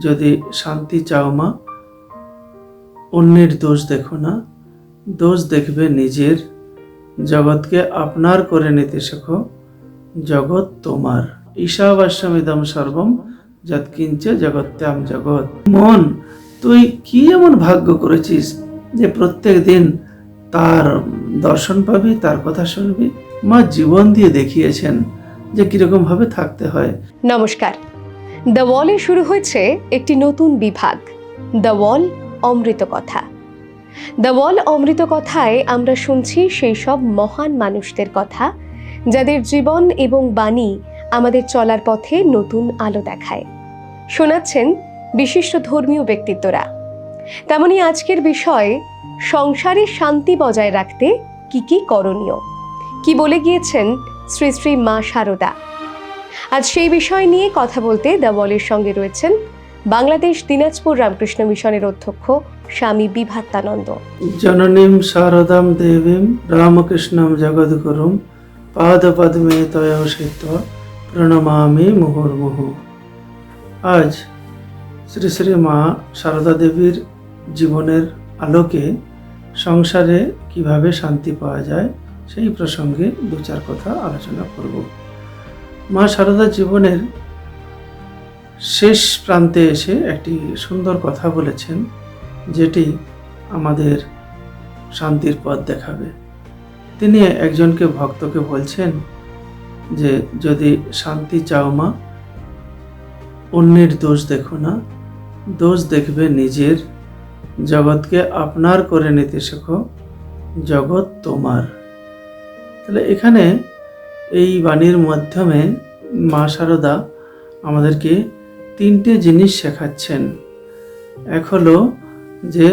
যদি শান্তি চাও মা, অন্যের দোষ দেখো না। দোষ দেখবে নিজের। জগৎকে আপনার করে নিতে শেখো। জগৎ তোমার। ঈশাবাস্যমিদম সর্বম যৎকিঞ্চ জগত্যাম জগৎ। মন, তুই কি এমন ভাগ্য করেছিস যে প্রত্যেক দিন তার দর্শন পাবি, তার কথা শুনবি? মা জীবন দিয়ে দেখিয়েছেন যে কীরকম ভাবে থাকতে হয়। নমস্কার। দ্য ওয়ালে শুরু হয়েছে একটি নতুন বিভাগ, দ্য ওয়াল অমৃত কথা দ্য ওয়াল অমৃত কথায় আমরা শুনছি সেই সব মহান মানুষদের কথা, যাদের জীবন এবং বাণী আমাদের চলার পথে নতুন আলো দেখায়। শোনাচ্ছেন বিশিষ্ট ধর্মীয় ব্যক্তিত্বরা। তেমনি আজকের বিষয়, সংসারে শান্তি বজায় রাখতে কি কি করণীয়? কি বলে গিয়েছেন শ্রী শ্রী মা শারদা আজ সেই বিষয় নিয়ে কথা বলতে দ্য ওয়ালের সঙ্গে রয়েছেন বাংলাদেশ দিনাজপুর রামকৃষ্ণ মিশনের অধ্যক্ষ স্বামী বিভাত্তানন্দ। জননীম শারদাম দেবীম রামকৃষ্ণম জগদ্গুরুম পাদপদ্মে তয়োষিত্ব প্রণমামি মুহুর্মুহু। আজ শ্রী শ্রী মা সারদা দেবীর জীবনের আলোকে সংসারে কীভাবে শান্তি পাওয়া যায় সেই প্রসঙ্গে দু চার কথা আলোচনা করব। মা সারদা জীবনের শেষ প্রান্তে এসে একটি সুন্দর কথা বলেছেন, যেটি আমাদের শান্তির পথ দেখাবে। তিনি একজনকে ভক্তকে বলছেন যে, যদি শান্তি চাও মা, অন্যের দোষ দেখো না। দোষ দেখবে নিজের। জগৎকে আপনার করে নিতে শেখো। জগৎ তোমার। তাহলে এখানে এই বাণীর মাধ্যমে মা শারদা আমাদেরকে তিনটে জিনিস শেখাচ্ছেন। এক হলো যে,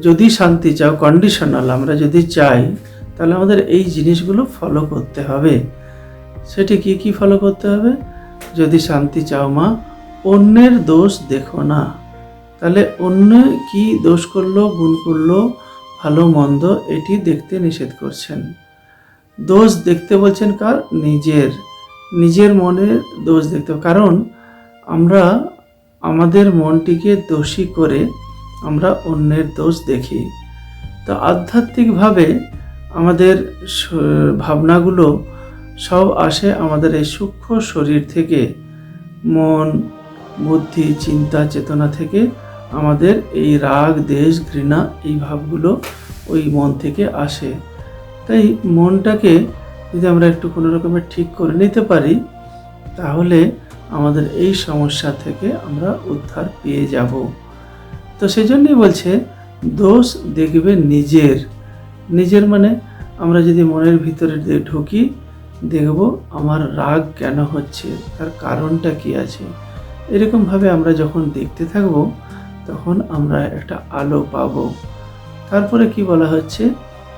যদি শান্তি চাও কন্ডিশনাল আমরা যদি চাই, তাহলে আমাদের এই জিনিসগুলো ফলো করতে হবে। সেটি কি কি ফলো করতে হবে? যদি শান্তি চাও মা, অন্যের দোষ দেখো না। তাহলে অন্য কি দোষ করল, গুণ করল, ভালো মন্দ এটি দেখতে নিষেধ করছেন। দোষ দেখতে বলছেন কার? নিজের। নিজের মনের দোষ দেখতে কারণ আমরা আমাদের মনটিকে দোষী করে আমরা অন্যের দোষ দেখি। তো আধ্যাত্মিকভাবে আমাদের ভাবনাগুলো সব আসে আমাদের এই সূক্ষ্ম শরীর থেকে। মন, বুদ্ধি, চিন্তা, চেতনা থেকে আমাদের এই রাগ, দেশ, ঘৃণা এই ভাবগুলো ওই মন থেকে আসে। তাই মনটাকে যদি আমরা একটু কোনো রকমের ঠিক করে নিতে পারি, তাহলে আমাদের এই সমস্যা থেকে আমরা উদ্ধার পেয়ে যাব। তো সেই জন্যই বলছে, দোষ দেখবে নিজের। নিজের মানে আমরা যদি মনের ভিতরে ঢুকি, দেখব আমার রাগ কেন হচ্ছে, তার কারণটা কি আছে। এরকমভাবে আমরা যখন দেখতে থাকব, তখন আমরা একটা আলো পাব। তারপরে কি বলা হচ্ছে?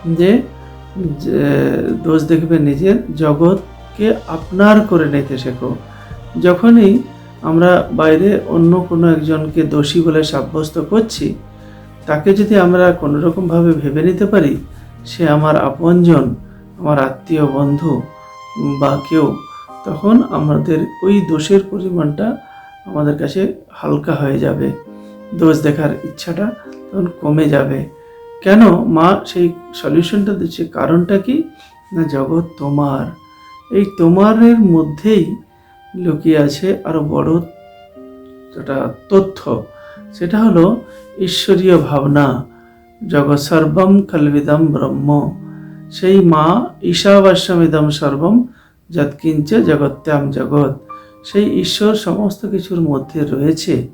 যে দোষ দেখবে নিজের জগৎকে আপনার করে নিতে শেখো। যখনই আমরা বাইরে অন্য কোনো একজনকে দোষী বলে সাব্যস্ত করছি, তাকে যদি আমরা কোনো রকমভাবে ভেবে নিতে পারি, সে আমার আপনজন, আমার আত্মীয় বন্ধু বা কেউ, তখন আমাদের ওই দোষের পরিমাণটা আমাদের কাছে হালকা হয়ে যাবে। দোষ দেখার ইচ্ছাটা তখন কমে যাবে। কেন? মা, সেই সলিউশনটা দিচ্ছে। কারণটা কি? না, জগৎ তোমার। এই তোমারের মধ্যেই লুকিয়ে আছে আরও বড় একটা তথ্য, সেটা হলো ঈশ্বরীয় ভাবনা। জগৎ সর্বম কলবিদম ব্রহ্ম। সেই মা ঈশাবাস্যমিদম সর্বম, যৎকিঞ্চ জগত্যাম জগৎ। সেই ঈশ্বর সমস্ত কিছুর মধ্যে রয়েছে।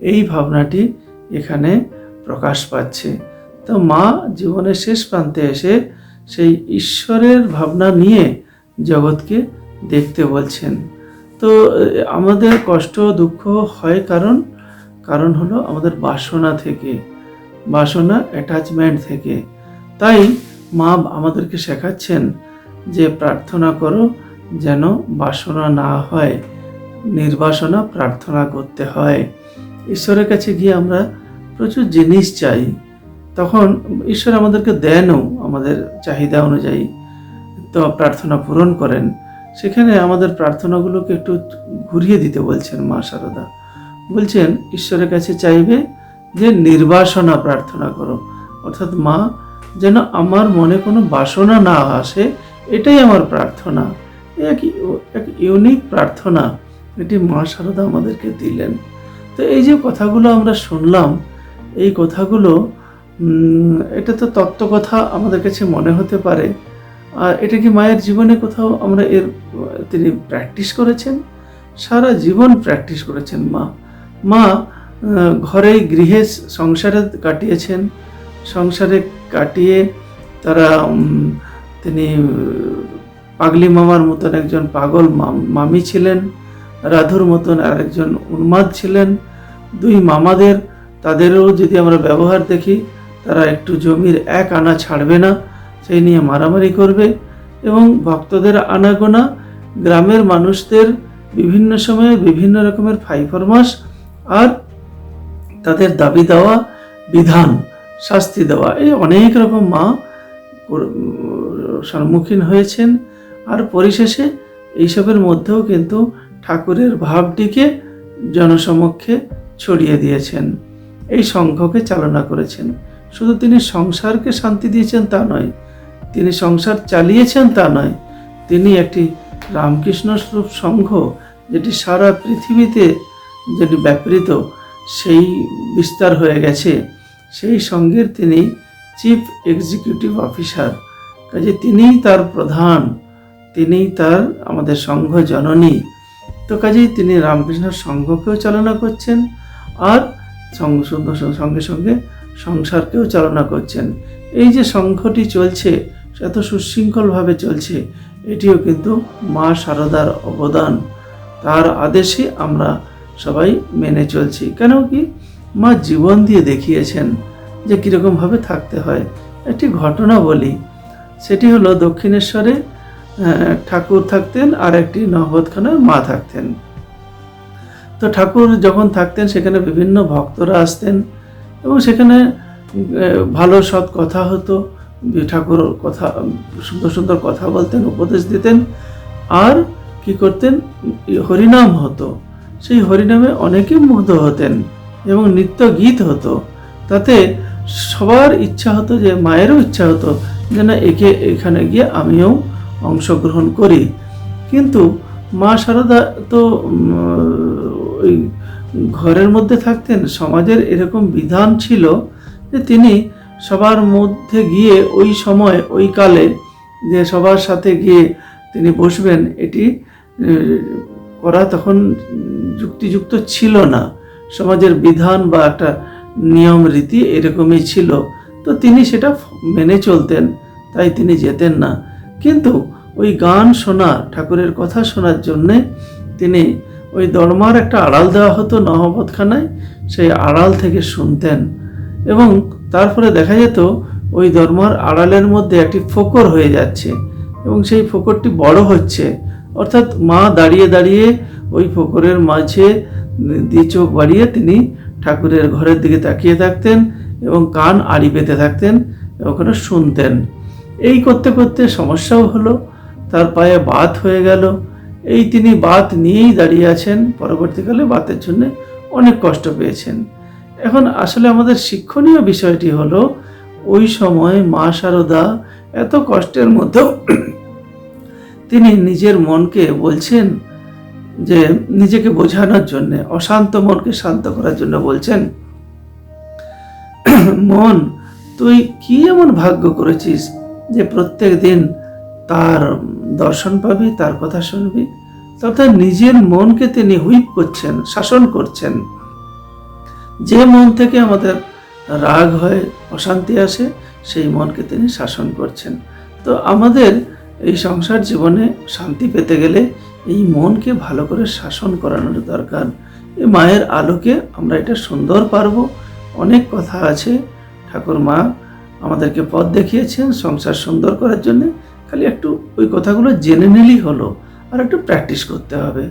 এই ভাবনাটি এখানে প্রকাশ পাচ্ছে। তো মা জীবনের শেষ প্রান্তে এসে সেই ঈশ্বরের ভাবনা নিয়ে জগৎকে দেখতে বলছেন। তো, আমাদের কষ্ট দুঃখ হয় কারণ কারণ হলো আমাদের বাসনা থেকে, বাসনা অ্যাটাচমেন্ট থেকে। তাই মা আমাদেরকে শেখাচ্ছেন যে প্রার্থনা করো যেন বাসনা না হয়, নির্বাসনা প্রার্থনা করতে হয়। ঈশ্বরের কাছে গিয়ে আমরা প্রচুর জিনিস চাই। তখন ঈশ্বর আমাদেরকে দেনও আমাদের চাহিদা অনুযায়ী। তো প্রার্থনা পূরণ করেন। সেখানে আমাদের প্রার্থনাগুলোকে একটু ঘুরিয়ে দিতে বলছেন মা সারদা। বলছেন, ঈশ্বরের কাছে চাইবে যে নির্বাসনা প্রার্থনা করো। অর্থাৎ মা, যেন আমার মনে কোনো বাসনা না আসে, এটাই আমার প্রার্থনা। এক এক ইউনিক প্রার্থনা এটি মা সারদা আমাদেরকে দিলেন। তো এই যে কথাগুলো আমরা শুনলাম, এই কথাগুলো এটা তো তত্ত্বকথা আমাদের কাছে মনে হতে পারে। আর এটা কি মায়ের জীবনে কোথাও আমরা এর, তিনি প্র্যাকটিস করেছেন? সারা জীবন প্র্যাকটিস করেছেন মা। মা ঘরে গৃহে সংসারে কাটিয়েছেন। সংসারে কাটিয়ে তারা তিনি, পাগলি মামার মতন একজন পাগল মাম- ছিলেন। রাধুর মতন আরেকজন উন্মাদ ছিলেন। দুই মামাদের, তাদেরও যদি আমরা ব্যবহার দেখি তারা একটু জমির এক আনা ছাড়বে না, সেই নিয়ে মারামারি করবে এবং ভক্তদের আনাগোনা, গ্রামের মানুষদের বিভিন্ন সময়ে বিভিন্ন রকমের ফাইফরমাস আর তাদের দাবি দেওয়া, বিধান, শাস্তি দেওয়া। এই অনেক রকম মা সম্মুখীন হয়েছেন আর পরিশেষে এইসবের মধ্যেও কিন্তু ঠাকুরের ভাবটিকে জনসমক্ষে ছড়িয়ে দিয়েছেন। এই সংঘকে চালনা করেছেন। শুধু তিনি সংসারকে শান্তি দিয়েছেন তা নয়, তিনি সংসার চালিয়েছেন তা নয়, তিনি একটি রামকৃষ্ণ স্বরূপ সংঘ যেটি সারা পৃথিবীতে যেটি ব্যাপৃত, সেই বিস্তার হয়ে গেছে। সেই সঙ্গের তিনি চিফ এক্সিকিউটিভ অফিসার, কাজে তিনিই তার প্রধান, তিনিই তার আমাদের সংঘ জননী। তো কাজেই তিনি রামকৃষ্ণ সংঘকেও চালনা করছেন, আর সঙ্গ- সঙ্গে সংসারকেও চালনা করছেন। এই যে সংঘটি চলছে, এত সুশৃঙ্খলভাবে চলছে, এটিও কিন্তু মা শারদার অবদান। তার আদেশে আমরা সবাই মেনে চলছি। কেন কি? মা জীবন দিয়ে দেখিয়েছেন যে কীরকমভাবে থাকতে হয়। একটি ঘটনা বলি। সেটি হলো দক্ষিণেশ্বরে ঠাকুর থাকতেন আর একটি নহবতখানার মা থাকতেন। তো ঠাকুর যখন থাকতেন, সেখানে বিভিন্ন ভক্তরা আসতেন। এবং সেখানে ভালো সৎ কথা হতো, ঠাকুর কথা, সুন্দর সুন্দর কথা বলতেন, উপদেশ দিতেন। আর কি করতেন? হরিনাম হতো। সেই হরিনামে অনেকে মুগ্ধ হতেন এবং নিত্য গীত হতো। তাতে সবার ইচ্ছা হতো যে, মায়েরও ইচ্ছা হতো যে না একে, এখানে গিয়ে আমিও অংশগ্রহণ করি। কিন্তু মা শারদা তো ওই ঘরের মধ্যে থাকতেন, সমাজের এরকম বিধান ছিল যে তিনি সবার মধ্যে গিয়ে ওই সময়, ওই কালে যে সবার সাথে গিয়ে তিনি বসবেন, এটি করা তখন যুক্তিযুক্ত ছিল না। সমাজের বিধান বা একটা নিয়ম, রীতি এরকমই ছিল। তো তিনি সেটা মেনে চলতেন, তাই তিনি যেতেন না। কিন্তু ওই গান শোনা, ঠাকুরের কথা শোনার জন্যে তিনি ওই দরমার একটা আড়াল দেওয়া হতো নহবতখানায়, সেই আড়াল থেকে শুনতেন। এবং তারপরে দেখা যেত, ওই দরমার আড়ালের মধ্যে একটি ফোকর হয়ে যাচ্ছে এবং সেই ফোকরটি বড় হচ্ছে। অর্থাৎ মা দাঁড়িয়ে দাঁড়িয়ে ওই ফোকরের মাঝে দিয়ে চোখ বাড়িয়ে তিনি ঠাকুরের ঘরের দিকে তাকিয়ে থাকতেন এবং কান আড়ি পেতে থাকতেন ওখানে শুনতেন। এই করতে করতে সমস্যাও হলো, তার পায়ে বাত হয়ে গেল এই তিনি বাত নিয়েই দাঁড়িয়ে আছেন। পরবর্তীকালে বাতের জন্য অনেক কষ্ট পেয়েছেন। এখন আসলে আমাদের শিক্ষণীয় বিষয়টি হলো, ওই সময় মা শারদা এত কষ্টের মধ্যেও তিনি নিজের মনকে বলছেন যে, নিজেকে বোঝানোর জন্য, অশান্ত মনকে শান্ত করার জন্য বলছেন, মন, তুই কি এমন ভাগ্য করেছিস যে প্রত্যেক দিন তার দর্শন পাবি, তার কথা শুনবি, তথা নিজের মনকে তিনি হুইপ করছেন, শাসন করছেন। যে মন থেকে আমাদের রাগ হয়, অশান্তি আসে, সেই মনকে তিনি শাসন করছেন। তো আমাদের এই সংসার জীবনে শান্তি পেতে গেলে এই মনকে ভালো করে শাসন করানোর দরকার। এই মায়ের আলোকে আমরা এটা সুন্দর পারব। অনেক কথা আছে। ঠাকুর মা আমাদেরকে পথ দেখিয়েছেন সংসার সুন্দর করার জন্য। খালি একটু ওই কথাগুলো জেনে নিলেই হলো, আর একটু প্র্যাকটিস করতে হবে।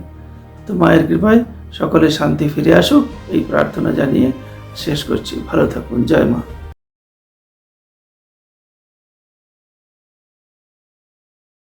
তো মায়ের কৃপায় সকলে শান্তি ফিরে আসুক, এই প্রার্থনা জানিয়ে শেষ করছি। ভালো থাকুন। জয় মা।